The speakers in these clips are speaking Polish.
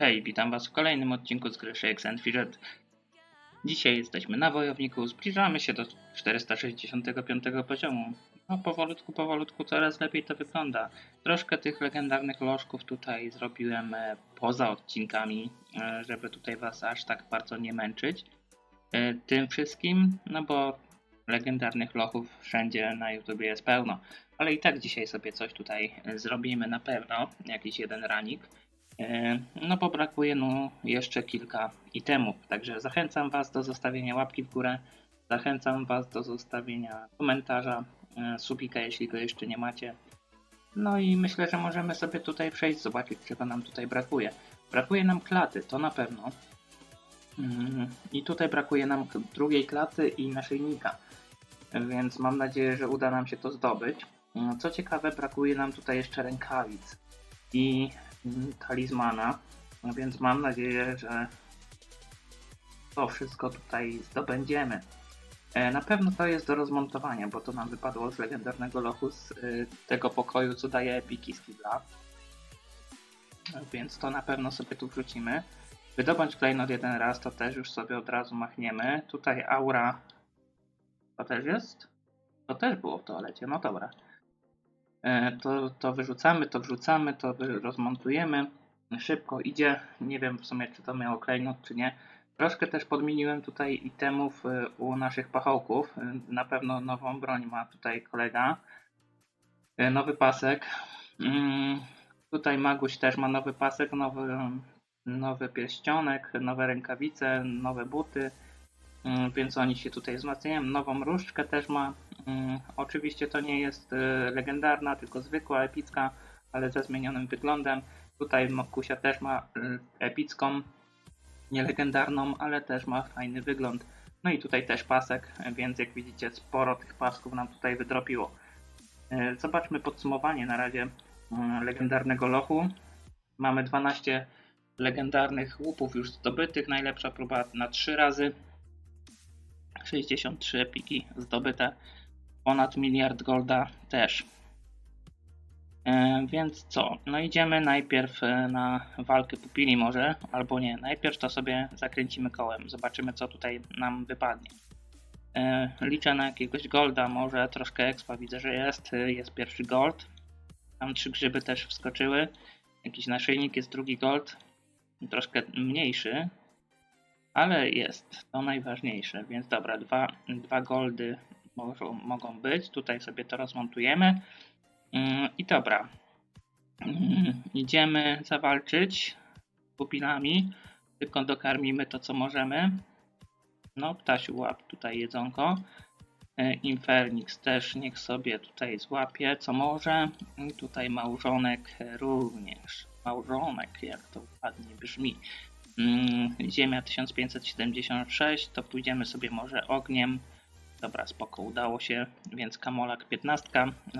Hej, witam Was w kolejnym odcinku z gry Shakes and Fidget. Dzisiaj jesteśmy na wojowniku, zbliżamy się do 465 poziomu. No powolutku, powolutku coraz lepiej to wygląda. Troszkę tych legendarnych lożków tutaj zrobiłem e, poza odcinkami, e, żeby tutaj Was aż tak bardzo nie męczyć e, tym wszystkim, no bo legendarnych lochów wszędzie na YouTubie jest pełno. Ale i tak dzisiaj sobie coś tutaj zrobimy na pewno, jakiś jeden ranik. E, No bo brakuje no jeszcze kilka itemów, także zachęcam Was do zostawienia łapki w górę, zachęcam Was do zostawienia komentarza, e, subika jeśli go jeszcze nie macie. No i myślę, że możemy sobie tutaj przejść, zobaczyć czego nam tutaj brakuje. Brakuje nam klaty, to na pewno. Mm, I tutaj brakuje nam drugiej klaty i naszyjnika, więc mam nadzieję, że uda nam się to zdobyć. Mm, Co ciekawe, brakuje nam tutaj jeszcze rękawic i talizmana, no więc mam nadzieję, że to wszystko tutaj zdobędziemy. E, Na pewno to jest do rozmontowania, bo to nam wypadło z legendarnego lochu z y, tego pokoju, co daje epiki skilla. Więc to na pewno sobie tu wrzucimy. Wydobądź klejnot jeden raz, to też już sobie od razu machniemy. Tutaj aura. To też jest? To też było w toalecie, no dobra. E, To, to wyrzucamy, to wrzucamy, to rozmontujemy. Szybko idzie. Nie wiem w sumie, czy to miało klejnot, czy nie. Troszkę też podmieniłem tutaj itemów e, u naszych pachołków. E, Na pewno nową broń ma tutaj kolega. Nowy pasek. Mm, Tutaj Maguś też ma nowy pasek, nowy, nowy pierścionek, nowe rękawice, nowe buty. Mm, Więc oni się tutaj wzmacniają. Nową różdżkę też ma. Mm, Oczywiście to nie jest e, legendarna, tylko zwykła, epicka, ale ze zmienionym wyglądem. Tutaj Mokusia też ma e, epicką, nie legendarną, ale też ma fajny wygląd. No i tutaj też pasek, więc jak widzicie sporo tych pasków nam tutaj wydropiło. E, Zobaczmy podsumowanie na razie legendarnego lochu. Mamy 12 legendarnych łupów już zdobytych. Najlepsza próba na 3 razy. 63 epiki zdobyte. Ponad miliard golda też. E, więc co? No idziemy najpierw e, na walkę pupili może, albo nie. Najpierw to sobie zakręcimy kołem. Zobaczymy co tutaj nam wypadnie. E, liczę na jakiegoś golda, może troszkę expa widzę, że jest. Jest pierwszy gold. Tam trzy grzyby też wskoczyły. Jakiś naszyjnik, jest drugi gold. Troszkę mniejszy, ale jest. To najważniejsze. Więc dobra, dwa, dwa goldy mogą, mogą być. Tutaj sobie to rozmontujemy. Mm, I dobra. Mm, Idziemy zawalczyć pupilami. Tylko dokarmimy to, co możemy. No, ptasiu łap tutaj jedzonko. E, Infernix też niech sobie tutaj złapie, co może. I tutaj małżonek również. Małżonek, jak to ładnie brzmi. Mm, Ziemia 1576, to pójdziemy sobie może ogniem. Dobra, spoko, udało się, więc Kamolak 15.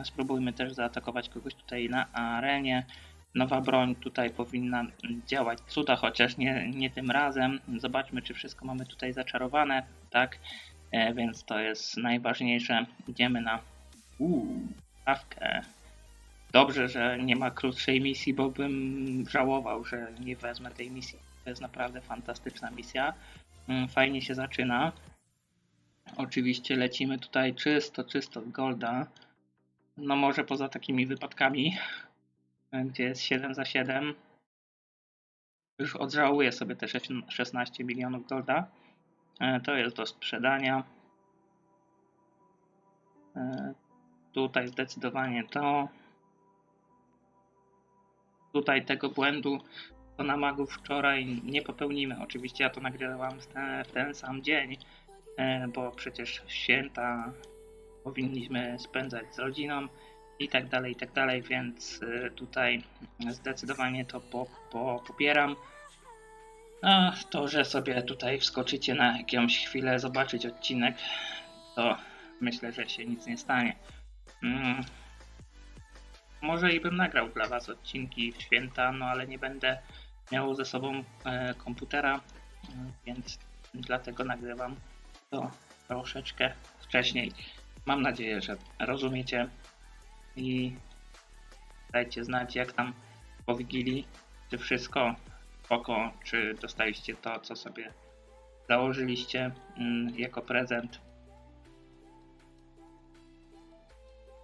Spróbujmy też zaatakować kogoś tutaj na arenie. Nowa broń tutaj powinna działać cuda, chociaż nie, nie tym razem. Zobaczmy, czy wszystko mamy tutaj zaczarowane. Tak, e, więc to jest najważniejsze. Idziemy na uuu, stawkę. Dobrze, że nie ma krótszej misji, bo bym żałował, że nie wezmę tej misji. To jest naprawdę fantastyczna misja. Mm, Fajnie się zaczyna. Oczywiście lecimy tutaj czysto, czysto w Golda. No może poza takimi wypadkami, gdzie jest 7 za 7. Już odżałuję sobie te szes- 16 milionów Golda. E, To jest do sprzedania. E, Tutaj zdecydowanie to. Tutaj tego błędu to na wczoraj nie popełnimy. Oczywiście ja to nagrywam w ten, w ten sam dzień, bo przecież święta powinniśmy spędzać z rodziną i tak dalej, i tak dalej, więc e, tutaj zdecydowanie to po, po, popieram. A to, że sobie tutaj wskoczycie na jakąś chwilę zobaczyć odcinek, to myślę, że się nic nie stanie. Mm. Może i bym nagrał dla Was odcinki w święta, no ale nie będę miał ze sobą e, komputera, więc dlatego nagrywam to troszeczkę wcześniej. Mam nadzieję, że rozumiecie i dajcie znać, jak tam po Wigilii, czy wszystko spoko, czy dostaliście to, co sobie założyliście mm, jako prezent.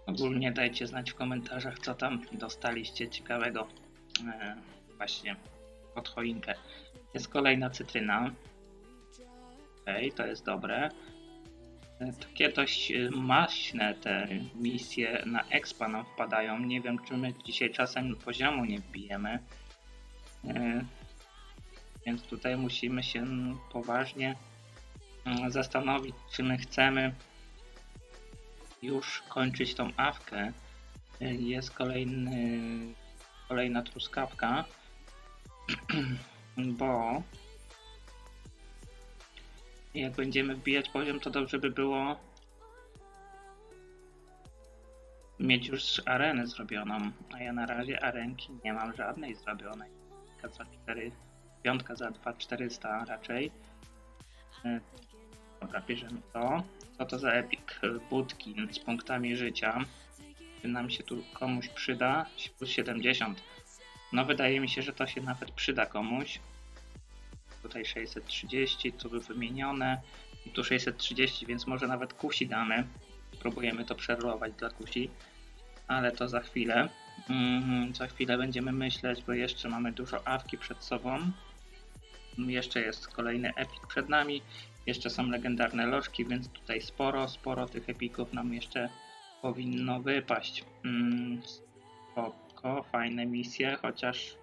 Ogólnie dajcie znać w komentarzach, co tam dostaliście ciekawego e, właśnie pod choinkę. Jest kolejna cytryna. Okej, to jest dobre. E, Takie dość e, maśne te misje na expa nam wpadają. Nie wiem, czy my dzisiaj czasem poziomu nie wbijemy. E, Więc tutaj musimy się poważnie zastanowić, czy my chcemy już kończyć tą awkę. Jest kolejny, kolejna truskawka, bo jak będziemy wbijać poziom, to dobrze by było mieć już arenę zrobioną, a ja na razie arenki nie mam żadnej zrobionej. Za 4, piątka za 2400 raczej. E, Dobra, bierzemy to. Co to za epic? Budkin z punktami życia. Czy nam się tu komuś przyda? Plus 70. No wydaje mi się, że to się nawet przyda komuś. Tutaj 630, tu wymienione. I tu 630, więc może nawet kusi damy. Spróbujemy to przerolować dla kusi. Ale to za chwilę. Mhm, za chwilę będziemy myśleć, bo jeszcze mamy dużo awki przed sobą. Jeszcze jest kolejny epic przed nami. Jeszcze są legendarne lożki, więc tutaj sporo, sporo tych epików nam jeszcze powinno wypaść. Mm, spoko, fajne misje, chociaż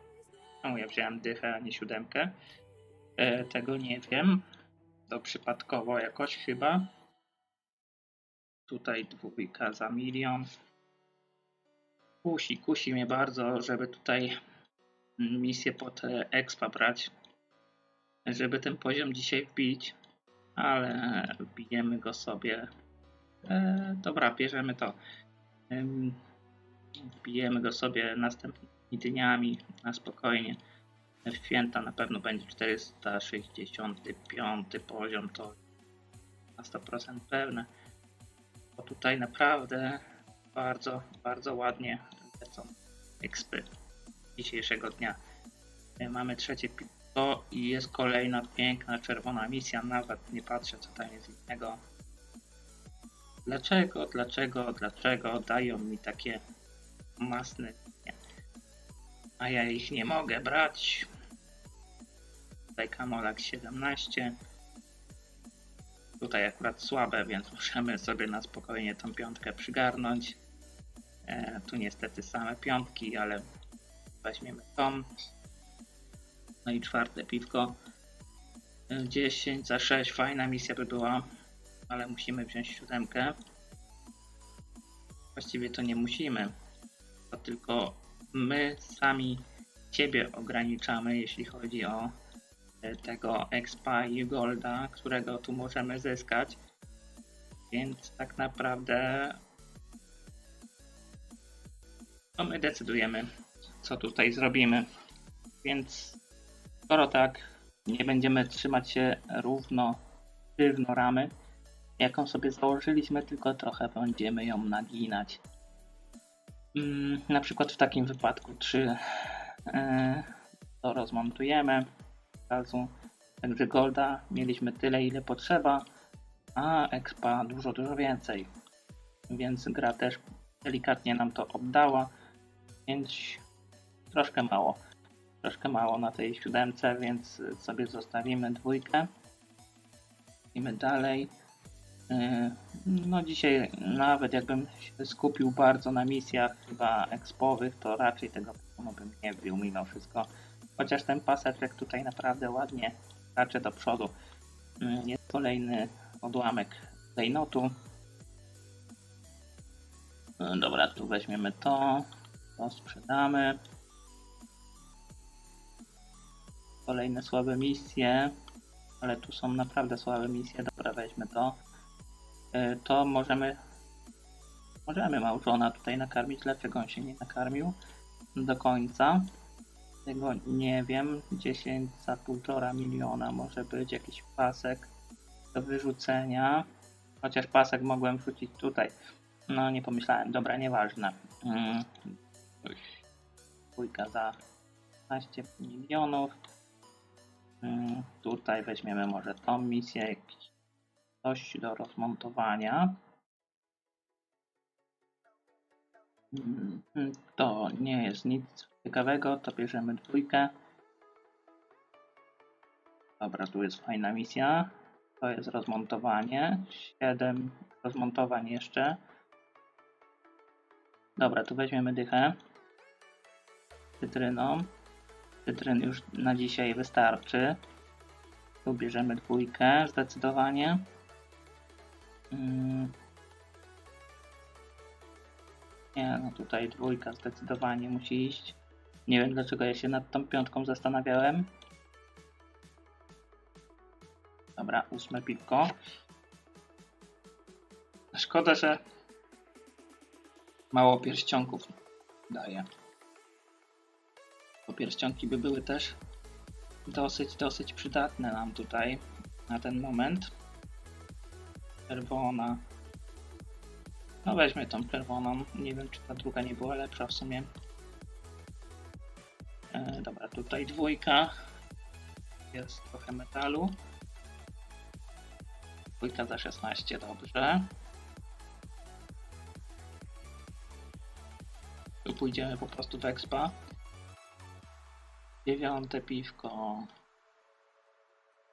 czemu ja wziąłem dychę, a nie siódemkę? E, tego nie wiem. To przypadkowo jakoś chyba. Tutaj dwójka za milion. Kusi, kusi mnie bardzo, żeby tutaj misję pod e, expa brać. Żeby ten poziom dzisiaj wbić. Ale wbijemy go sobie. E, dobra, bierzemy to. Ym, wbijemy go sobie następnymi dniami na spokojnie. Święta na pewno będzie 465 poziom, to na 100% pewne. Bo tutaj naprawdę bardzo, bardzo ładnie lecą ekspy dzisiejszego dnia. E, Mamy trzecie to i jest kolejna piękna czerwona misja. Nawet nie patrzę, co tam jest innego. Dlaczego, dlaczego, dlaczego dają mi takie masne? A ja ich nie mogę brać. Tutaj Kamolak 17. Tutaj akurat słabe, więc możemy sobie na spokojnie tą piątkę przygarnąć. E, tu niestety same piątki, ale weźmiemy tą. No i czwarte piwko. E, 10 za 6, fajna misja by była, ale musimy wziąć siódemkę. Właściwie to nie musimy, to tylko my sami siebie ograniczamy, jeśli chodzi o e, tego expa i golda, którego tu możemy zyskać. Więc tak naprawdę to my decydujemy, co tutaj zrobimy. Więc skoro tak, nie będziemy trzymać się równo, sztywno ramy, jaką sobie założyliśmy, tylko trochę będziemy ją naginać. Mm, na przykład w takim wypadku, czy e, to rozmontujemy od razu. Także golda mieliśmy tyle, ile potrzeba, a expa dużo, dużo więcej. Więc gra też delikatnie nam to oddała, więc troszkę mało. Troszkę mało na tej siódemce, więc sobie zostawimy dwójkę. Idziemy dalej. Yy, No dzisiaj nawet jakbym się skupił bardzo na misjach chyba expowych, to raczej tego poziomu bym nie wbił mimo wszystko. Chociaż ten paseczek tutaj naprawdę ładnie skacze do przodu. Yy, Jest kolejny odłamek klejnotu. Yy, Dobra, tu weźmiemy to. To sprzedamy. Kolejne słabe misje. Ale tu są naprawdę słabe misje. Dobra, weźmy to. Y, To możemy. Możemy małżona tutaj nakarmić. Dlaczego on się nie nakarmił do końca? Tego nie wiem. 10 za 1,5 miliona może być jakiś pasek do wyrzucenia. Chociaż pasek mogłem wrzucić tutaj. No nie pomyślałem. Dobra, nieważne. Mm. Dwójka za 15 milionów. Mm, Tutaj weźmiemy może tą misję, coś do rozmontowania. Mm, To nie jest nic ciekawego, to bierzemy dwójkę. Dobra, tu jest fajna misja. To jest rozmontowanie. 7 rozmontowań jeszcze. Dobra, tu weźmiemy dychę. Cytryną. Cytryn już na dzisiaj wystarczy. Tu bierzemy dwójkę zdecydowanie. Mm. Nie, no tutaj dwójka zdecydowanie musi iść. Nie wiem dlaczego ja się nad tą piątką zastanawiałem. Dobra, ósme piwko. Szkoda, że mało pierścionków daje. Bo pierścionki by były też dosyć, dosyć przydatne nam tutaj na ten moment. Czerwona. No weźmy tą czerwoną. Nie wiem, czy ta druga nie była lepsza w sumie. E, dobra, tutaj dwójka. Jest trochę metalu. Dwójka za 16, dobrze. Tu pójdziemy po prostu w expa. Dziewiąte piwko.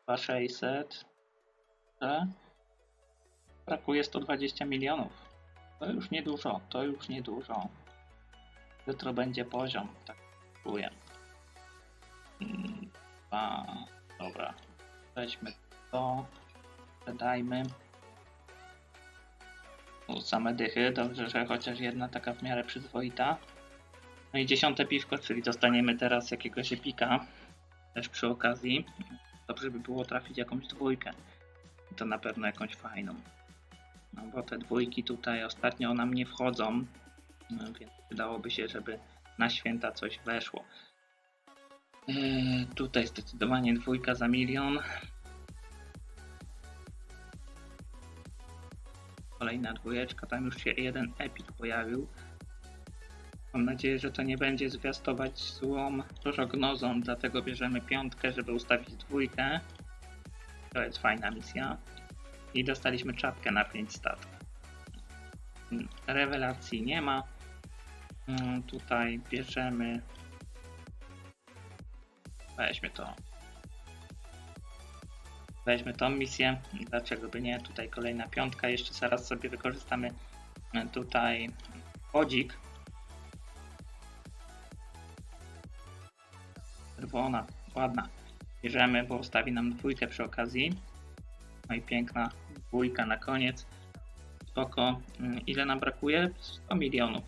2600. Dobrze. Brakuje 120 milionów. To już niedużo, to już niedużo. Jutro będzie poziom, tak czuję. Mm, Dwa. Dobra. Weźmy to. U, same dychy. Dobrze, że chociaż jedna taka w miarę przyzwoita. No i dziesiąte piwko, czyli dostaniemy teraz jakiegoś epika. Też przy okazji. Dobrze by było trafić jakąś dwójkę. I to na pewno jakąś fajną. No bo te dwójki tutaj ostatnio nam nie wchodzą. No, więc wydałoby się, żeby na święta coś weszło. Yy, tutaj zdecydowanie dwójka za milion. Kolejna dwójeczka, tam już się jeden epik pojawił. Mam nadzieję, że to nie będzie zwiastować złą prognozą, dlatego bierzemy piątkę, żeby ustawić dwójkę. To jest fajna misja. I dostaliśmy czapkę na 5 stat. Mm, Rewelacji nie ma. Mm, Tutaj bierzemy. Weźmy to. Weźmy tą misję. Dlaczego by nie? Tutaj kolejna piątka. Jeszcze zaraz sobie wykorzystamy e, tutaj kodzik. Czerwona, ładna. Bierzemy, bo ustawi nam dwójkę przy okazji. No i piękna dwójka na koniec. Spoko. Mm, Ile nam brakuje? 100 milionów.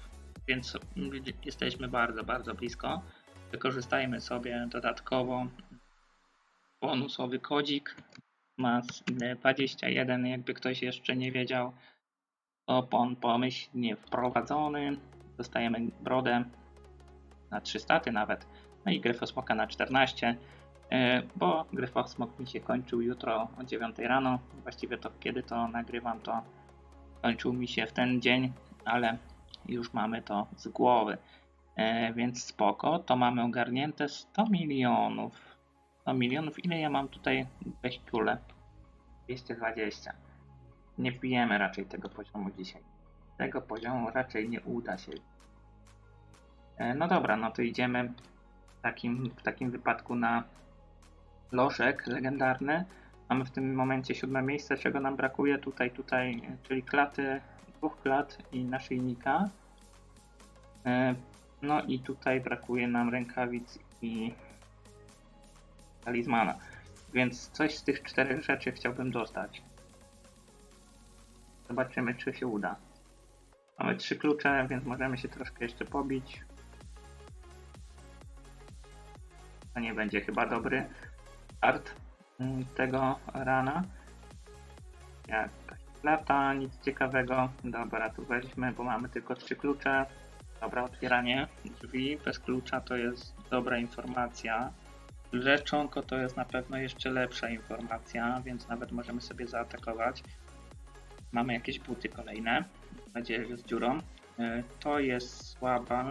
Więc jesteśmy bardzo, bardzo blisko. Wykorzystajmy sobie dodatkowo bonusowy kodzik. Ma s- 21, jakby ktoś jeszcze nie wiedział. Opon pomyślnie wprowadzony. Dostajemy brodę na 300 nawet. No i gryfosmoka na 14. E, bo Gryfosmok mi się kończył jutro o 9 rano. Właściwie to kiedy to nagrywam, to kończył mi się w ten dzień, ale już mamy to z głowy. E, więc spoko, to mamy ogarnięte 100 milionów. 100 milionów, ile ja mam tutaj wehikule? 220. Nie wbijemy raczej tego poziomu dzisiaj. Tego poziomu raczej nie uda się. E, no dobra, no to idziemy w takim, w takim wypadku na lożek legendarny. Mamy w tym momencie siódme miejsce, czego nam brakuje tutaj, tutaj, czyli klaty, dwóch klat i naszyjnika. E, No i tutaj brakuje nam rękawic i talizmana. Więc coś z tych czterech rzeczy chciałbym dostać. Zobaczymy, czy się uda. Mamy trzy klucze, więc możemy się troszkę jeszcze pobić. To nie będzie chyba dobry start mm, tego rana. Jakaś lata, nic ciekawego. Dobra, tu weźmy, bo mamy tylko trzy klucze. Dobra, otwieranie drzwi bez klucza to jest dobra informacja. Leczonko to jest na pewno jeszcze lepsza informacja, więc nawet możemy sobie zaatakować. Mamy jakieś buty kolejne. Mam nadzieję, że z dziurą. Y, To jest słaba.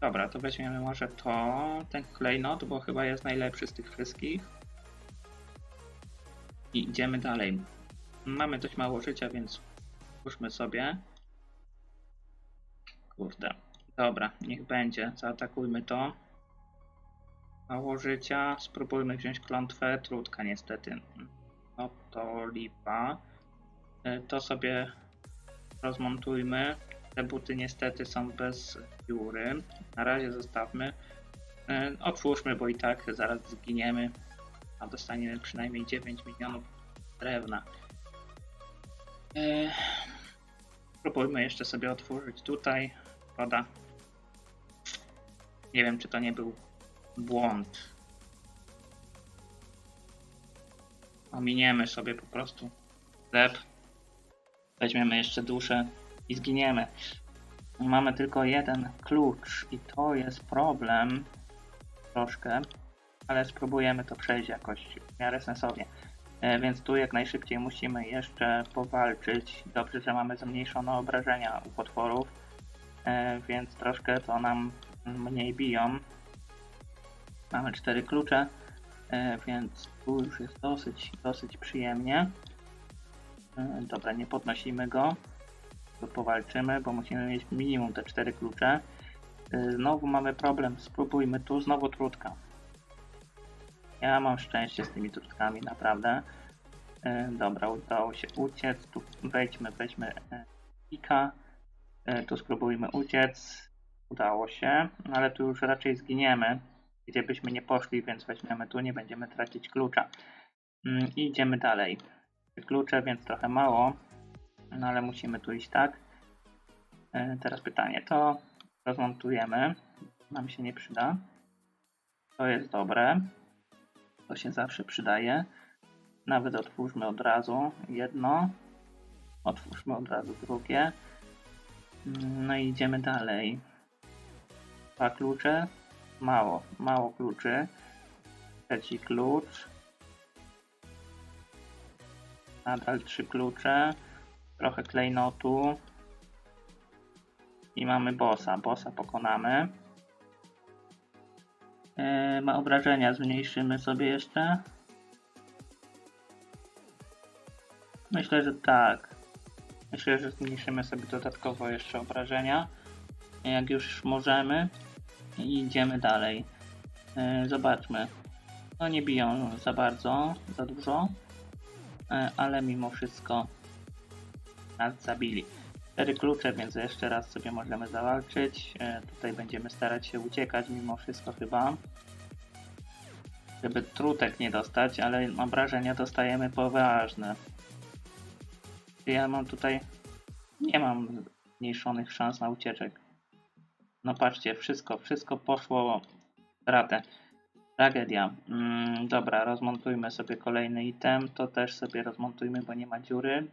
Dobra, to weźmiemy może to, ten klejnot, bo chyba jest najlepszy z tych wszystkich. I idziemy dalej. Mamy dość mało życia, więc puszmy sobie. Kurde. Dobra, niech będzie. Zaatakujmy to. Mało życia. Spróbujmy wziąć klątwę. Trudka niestety. No to lipa. E, To sobie rozmontujmy. Te buty niestety są bez dziury. Na razie zostawmy. E, Otwórzmy, bo i tak zaraz zginiemy. A dostaniemy przynajmniej 9 milionów drewna. E, Spróbujmy jeszcze sobie otworzyć tutaj. Szkoda. Nie wiem, czy to nie był błąd. Ominiemy sobie po prostu chleb. Weźmiemy jeszcze duszę i zginiemy. Mamy tylko jeden klucz i to jest problem troszkę, ale spróbujemy to przejść jakoś w miarę sensownie. E, Więc tu jak najszybciej musimy jeszcze powalczyć. Dobrze, że mamy zmniejszone obrażenia u potworów, e, więc troszkę to nam mniej biją. Mamy cztery klucze, e, więc tu już jest dosyć, dosyć przyjemnie. Dobra, nie podnosimy go. Powalczymy, bo musimy mieć minimum te cztery klucze. E, Znowu mamy problem. Spróbujmy tu znowu trudka. Ja mam szczęście z tymi trutkami, naprawdę. E, Dobra, udało się uciec. Tu wejdźmy, weźmy e, pika. E, Tu spróbujmy uciec. Udało się, no ale tu już raczej zginiemy. Gdzie byśmy nie poszli, więc weźmiemy tu, nie będziemy tracić klucza. Mm, I idziemy dalej. Klucze, więc trochę mało, no ale musimy tu iść tak. E, Teraz pytanie, to rozmontujemy. Nam się nie przyda. To jest dobre. To się zawsze przydaje. Nawet otwórzmy od razu jedno. Otwórzmy od razu drugie. No i idziemy dalej. Dwa klucze. Mało, mało kluczy. Trzeci klucz. Nadal trzy klucze. Trochę klejnotu. I mamy bossa. Bossa pokonamy. Yy, ma obrażenia, zmniejszymy sobie jeszcze. Myślę, że tak. Myślę, że zmniejszymy sobie dodatkowo jeszcze obrażenia. Jak już możemy. I idziemy dalej. Yy, zobaczmy. No nie biją za bardzo, za dużo. Yy, ale mimo wszystko nas zabili. Cztery klucze, więc jeszcze raz sobie możemy zawalczyć. Yy, tutaj będziemy starać się uciekać mimo wszystko chyba. Żeby trutek nie dostać, ale obrażenia dostajemy poważne. Ja mam tutaj... Nie mam zmniejszonych szans na ucieczek. No patrzcie, wszystko, wszystko poszło ratę. Tragedia. Mm, dobra, rozmontujmy sobie kolejny item. To też sobie rozmontujmy, bo nie ma dziury.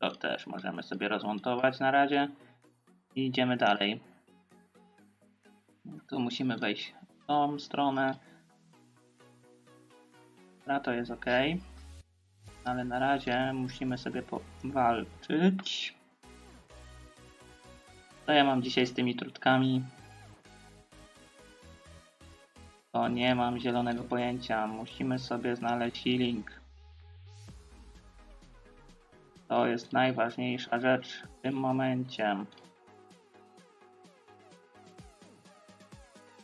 To też możemy sobie rozmontować na razie. I idziemy dalej. Tu musimy wejść w tą stronę. Dobra, to jest ok. Ale na razie musimy sobie powalczyć. Co ja mam dzisiaj z tymi trutkami? To nie mam zielonego pojęcia. Musimy sobie znaleźć healing. To jest najważniejsza rzecz w tym momencie.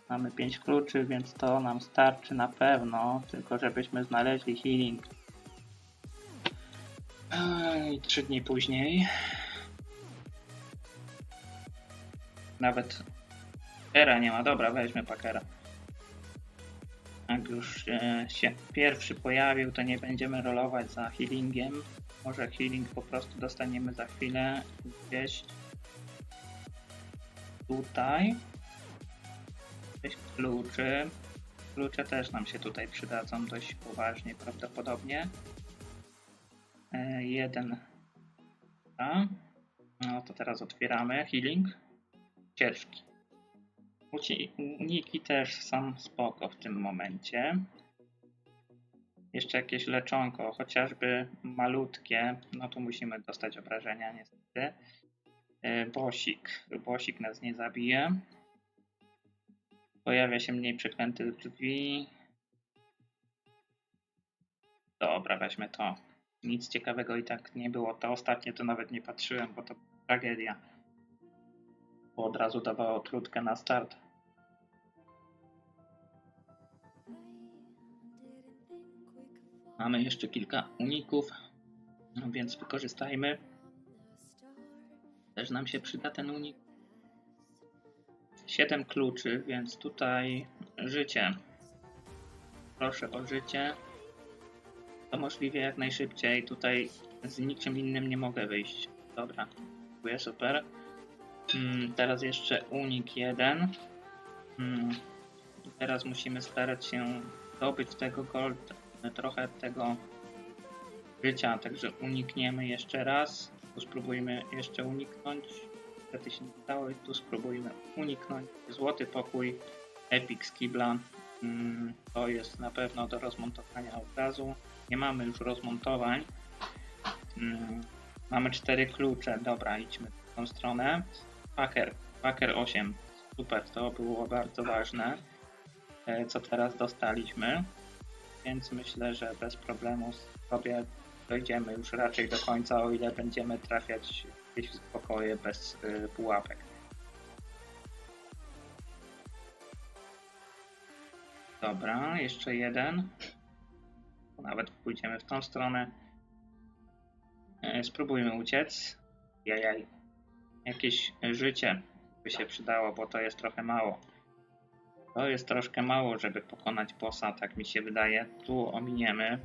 Mamy 5 kluczy, więc to nam starczy na pewno. Tylko żebyśmy znaleźli healing. I 3 dni później. Nawet Pakera nie ma. Dobra, weźmy Pakera. Jak już e, się pierwszy pojawił, to nie będziemy rolować za healingiem. Może healing po prostu dostaniemy za chwilę gdzieś tutaj. Gdzieś kluczy. Klucze też nam się tutaj przydadzą dość poważnie prawdopodobnie. E, jeden. A. No to teraz otwieramy. Healing. Ciężki. Uniki też są spoko w tym momencie. Jeszcze jakieś leczonko, chociażby malutkie. No tu musimy dostać obrażenia niestety. E, Bosik. Bosik nas nie zabije. Pojawia się mniej przeklętych drzwi. Dobra, weźmy to. Nic ciekawego i tak nie było. To ostatnie to nawet nie patrzyłem, bo to tragedia. Bo od razu dawało trutkę na start. Mamy jeszcze kilka uników, no więc wykorzystajmy. Też nam się przyda ten unik. 7 kluczy, więc tutaj życie. Proszę o życie. To możliwie jak najszybciej. Tutaj z niczym innym nie mogę wyjść. Dobra, dziękuję, super. Mm, teraz jeszcze unik 1. Mm, teraz musimy starać się zdobyć tego gold, trochę tego życia, także unikniemy jeszcze raz. Tu spróbujmy jeszcze uniknąć. Niestety się nie udało i tu spróbujmy uniknąć. Złoty pokój, Epic z Kibla. Mm, to jest na pewno do rozmontowania od razu. Nie mamy już rozmontowań. Mm, mamy cztery klucze. Dobra, idźmy w tą stronę. Packer, Packer 8. Super, to było bardzo ważne, e, co teraz dostaliśmy. Więc myślę, że bez problemu sobie dojdziemy już raczej do końca, o ile będziemy trafiać gdzieś w pokoje bez y, pułapek. Dobra, jeszcze jeden. Nawet pójdziemy w tą stronę. E, Spróbujmy uciec. Jajaj. Jakieś życie by się przydało, bo to jest trochę mało. To jest troszkę mało, żeby pokonać bossa, tak mi się wydaje. Tu ominiemy.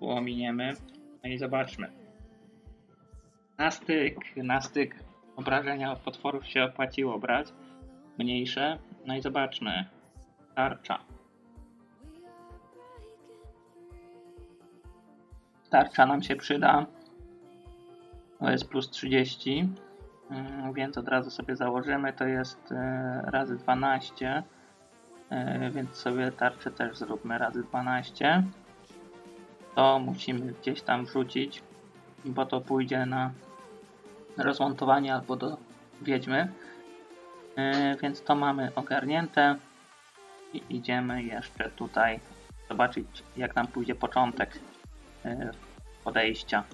Tu ominiemy. No i zobaczmy. Na styk, na styk obrażenia od potworów się opłaciło brać. Mniejsze. No i zobaczmy. Tarcza. Tarcza nam się przyda. To jest plus 30. Mm, Więc od razu sobie założymy. To jest e, razy 12. E, Więc sobie tarczę też zróbmy razy 12. To musimy gdzieś tam wrzucić, bo to pójdzie na rozmontowanie albo do wiedźmy. E, Więc to mamy ogarnięte. I idziemy jeszcze tutaj zobaczyć, jak nam pójdzie początek podejścia.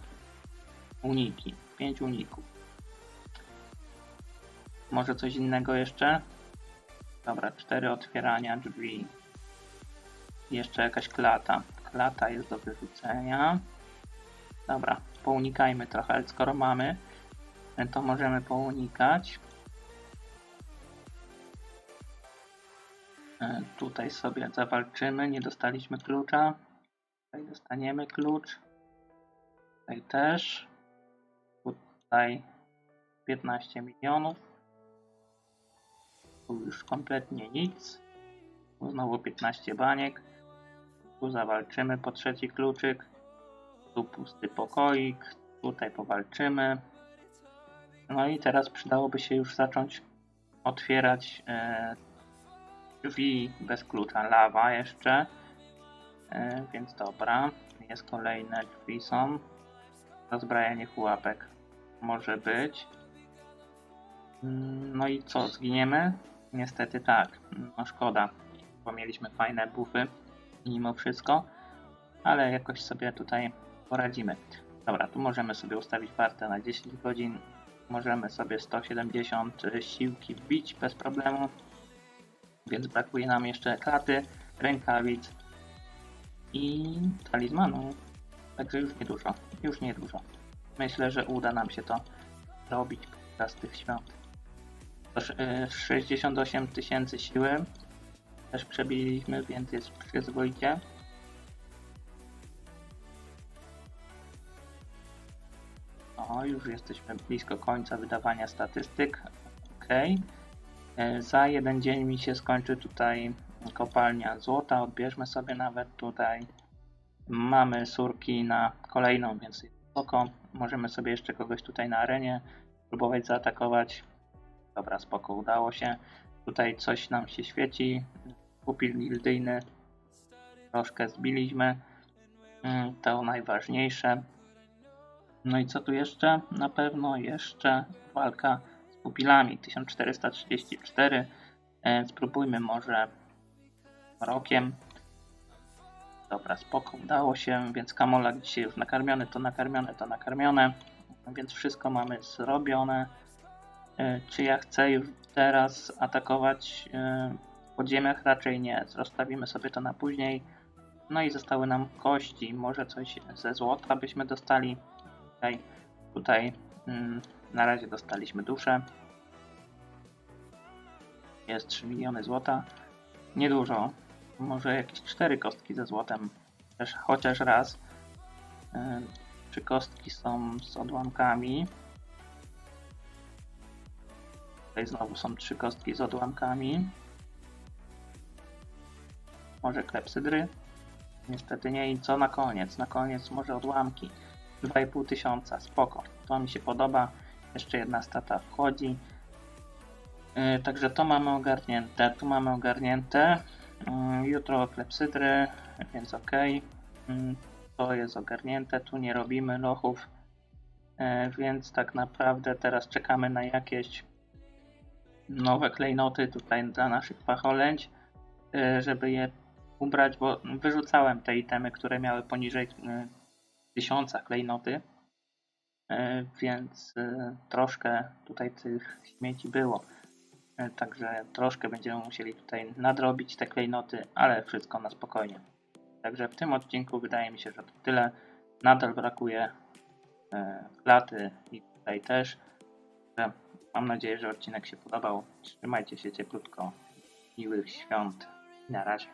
Uniki. 5 uników. Może coś innego jeszcze? Dobra, cztery otwierania drzwi. Jeszcze jakaś klata. Klata jest do wyrzucenia. Dobra, pounikajmy trochę, ale skoro mamy, to możemy pounikać. E, Tutaj sobie zawalczymy. Nie dostaliśmy klucza. Tutaj dostaniemy klucz. Tutaj też. Tutaj 15 milionów. Tu już kompletnie nic. Tu znowu 15 baniek. Tu zawalczymy po trzeci kluczyk. Tu pusty pokoik. Tutaj powalczymy. No i teraz przydałoby się już zacząć otwierać e, drzwi bez klucza. Lawa jeszcze. E, więc dobra. Jest kolejne drzwi są. Rozbrajanie pułapek. Może być. Mm, No i co, zginiemy? Niestety tak. No szkoda, bo mieliśmy fajne buffy mimo wszystko, ale jakoś sobie tutaj poradzimy. Dobra, tu możemy sobie ustawić wartę na 10 godzin. Możemy sobie 170 siłki wbić bez problemu. Więc brakuje nam jeszcze klaty, rękawic i talizmanu. Także już niedużo, już niedużo. Myślę, że uda nam się to robić podczas tych świąt. To sz- y, 68 tysięcy siły też przebiliśmy, więc jest przyzwoicie. O, już jesteśmy blisko końca wydawania statystyk. Ok. E, Za jeden dzień mi się skończy tutaj kopalnia złota. Odbierzmy sobie nawet tutaj. Mamy surki na kolejną, więc spoko. Możemy sobie jeszcze kogoś tutaj na arenie próbować zaatakować. Dobra, spoko, udało się. Tutaj coś nam się świeci. Pupil gildyjny. Troszkę zbiliśmy. Mm, To najważniejsze. No i co tu jeszcze? Na pewno jeszcze walka z pupilami 1434. E, Spróbujmy może rokiem. Dobra, spoko, udało się, więc Kamolak dzisiaj już nakarmiony, to nakarmione, to nakarmione, więc wszystko mamy zrobione. E, Czy ja chcę już teraz atakować e, w podziemiach? Raczej nie, zostawimy sobie to na później. No i zostały nam kości, może coś ze złota byśmy dostali. Tutaj, tutaj mm, na razie dostaliśmy duszę. Jest 3 miliony złota. Niedużo. Może jakieś 4 kostki ze złotem. Też chociaż raz. Czy kostki są z odłamkami? Tutaj znowu są trzy kostki z odłamkami. Może klepsydry? Niestety nie. I co na koniec? Na koniec może odłamki. 2,5 tysiąca. Spoko. To mi się podoba. Jeszcze jedna stata wchodzi. Yy, Także to mamy ogarnięte. Tu mamy ogarnięte. Yy, Jutro klepsydry, więc ok. To jest ogarnięte. Tu nie robimy lochów. Yy, Więc tak naprawdę teraz czekamy na jakieś nowe klejnoty tutaj dla naszych pacholęć, yy, żeby je ubrać, bo wyrzucałem te itemy, które miały poniżej yy, tysiąca klejnoty, Yy, więc troszkę tutaj tych śmieci było. Także troszkę będziemy musieli tutaj nadrobić te klejnoty, ale wszystko na spokojnie. Także w tym odcinku wydaje mi się, że to tyle. Nadal brakuje klaty i tutaj też. Mam nadzieję, że odcinek się podobał. Trzymajcie się cieplutko. Miłych świąt. Na razie.